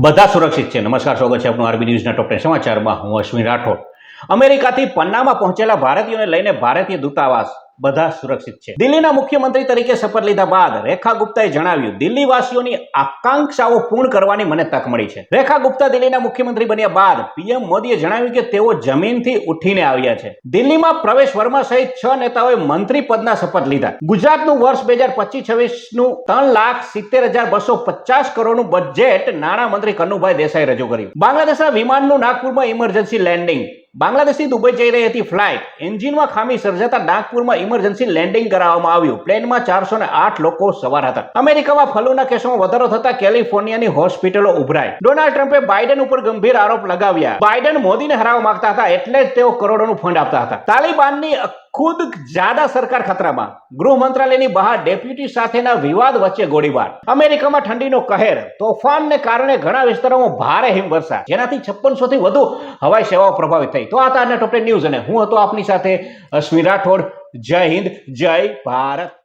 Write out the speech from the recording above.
બધા સુરક્ષિત છે. નમસ્કાર, સ્વાગત છે આપનું આરબી ન્યૂઝના ટોપ સમાચારમાં. હું અશ્વિન રાઠોડ. અમેરિકાથી પન્નામાં પહોંચેલા ભારતીયોને લઈને ભારતીય દૂતાવાસ બધા સુરક્ષિત છે. દિલ્હીના મુખ્યમંત્રી તરીકે શપથ લીધા બાદ રેખા ગુપ્તાએ જણાવ્યું, દિલ્હીવાસીઓની આકાંક્ષાઓ પૂર્ણ કરવાની મને તક મળી છે. રેખા ગુપ્તા દિલ્હીના મુખ્યમંત્રી બન્યા બાદ પીએમ મોદીએ જણાવ્યું કે તેઓ જમીનથી ઉઠીને આવ્યા છે. દિલ્હીમાં પ્રવેશ વર્મા સહિત છ નેતાઓએ મંત્રી પદના શપથ લીધા. ગુજરાતનું વર્ષ બે હજાર પચીસ છવ્વીસનું ત્રણ લાખ સિત્તેર હજાર બસો પચાસ કરોડનું બજેટ નાણામંત્રી કન્નુભાઈ દેસાઈ રજૂ કર્યું. બાંગ્લાદેશના વિમાનનું નાગપુરમાં ઇમરજન્સી લેન્ડિંગ બાંગ્લાદેશથી દુબઈ જઈ રહી હતી ફ્લાઇટ. એન્જિનમાં ખામી સર્જાતા નાગપુરમાં ઇમરજન્સી લેન્ડિંગ કરાવવામાં આવ્યું. પ્લેનમાં ચારસો આઠ લોકો સવાર હતા. અમેરિકામાં ફલૂના કેસોમાં વધારો થતા કેલિફોર્નિયાની હોસ્પિટલો ઉભરાય ડોનાલ્ડ ટ્રમ્પે બાઇડન ઉપર ગંભીર આરોપ લગાવ્યા. બાઇડન મોદીને હરાવવા માંગતા હતા એટલે જ તેઓ કરોડોનું ફંડ આપતા હતા. તાલિબાનની ખુદ જાદા સરકાર ખતરામાં. ગૃહ મંત્રાલયની બહાર ડેપ્યુટી સાથેના વિવાદ વચ્ચે ગોળીબાર. અમેરિકામાં ઠંડીનો કહેર, તોફાનને કારણે ઘણા વિસ્તારોમાં ભારે હિમવર્ષા, જેનાથી છપ્પનસો થી વધુ હવાઈ સેવાઓ પ્રભાવિત થઈ. તો આ તારના ટોપ ન્યૂઝ અને હું હતો આપની સાથે અશ્વિન રાઠોડ. જય હિન્દ, જય ભારત.